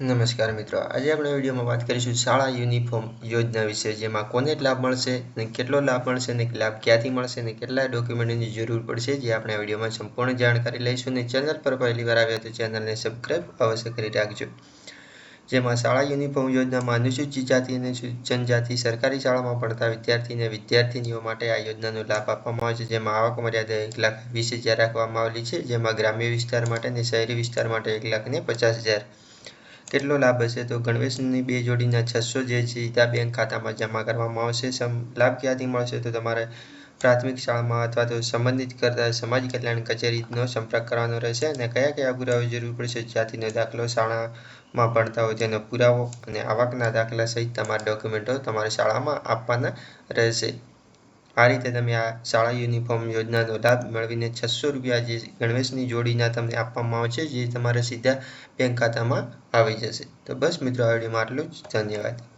નમસ્કાર મિત્રો. આજે આપણે વિડીયોમાં વાત કરીશું શાળા યુનિફોર્મ યોજના વિશે, જેમાં કોને લાભ મળશે અને કેટલો લાભ મળશે અને લાભ ક્યાંથી મળશે અને કેટલા ડોક્યુમેન્ટની જરૂર પડશે, જે આપણે આ વિડીયોમાં સંપૂર્ણ જાણકારી લઈશું. અને ચેનલ પર પહેલી વાર આવ્યા તો ચેનલને સબસ્ક્રાઈબ અવશ્ય કરી રાખજો. જેમાં શાળા યુનિફોર્મ યોજનામાં અનુસૂચિત જાતિ અને જનજાતિ સરકારી શાળામાં ભણતા વિદ્યાર્થી અને વિદ્યાર્થીનીઓ માટે આ યોજનાનો લાભ આપવામાં આવે છે. જેમાં આવક મર્યાદા એક લાખ વીસ હજાર રાખવામાં આવેલી છે. જેમાં ગ્રામ્ય વિસ્તાર માટે અને શહેરી વિસ્તાર માટે એક લાખ ને પચાસ હજાર કેટલો લાભ હશે? તો ગણવેશની બે જોડીના છસો જે સીધા બેંક ખાતામાં જમા કરવામાં આવશે. લાભ ક્યાંથી મળશે? તો તમારે પ્રાથમિક શાળામાં અથવા તો સંબંધિત કરતા સમાજ કલ્યાણ કચેરીનો સંપર્ક કરવાનો રહેશે અને કયા કયા પુરાવા જરૂર પડશે? જાતિનો દાખલો, શાળામાં ભણતા હોય તેનો પુરાવો અને આવકના દાખલા સહિત તમારા ડોક્યુમેન્ટો તમારી શાળામાં આપવાના રહેશે. આ રીતે તમે આ શાળા યુનિફોર્મ યોજનાનો લાભ મેળવીને છસો રૂપિયા જે ગણવેશની જોડીના તમને આપવામાં આવશે, જે તમારે સીધા બેંક ખાતામાં આવી જશે. તો બસ મિત્રો, આ વિડીયોમાં આટલું જ. ધન્યવાદ.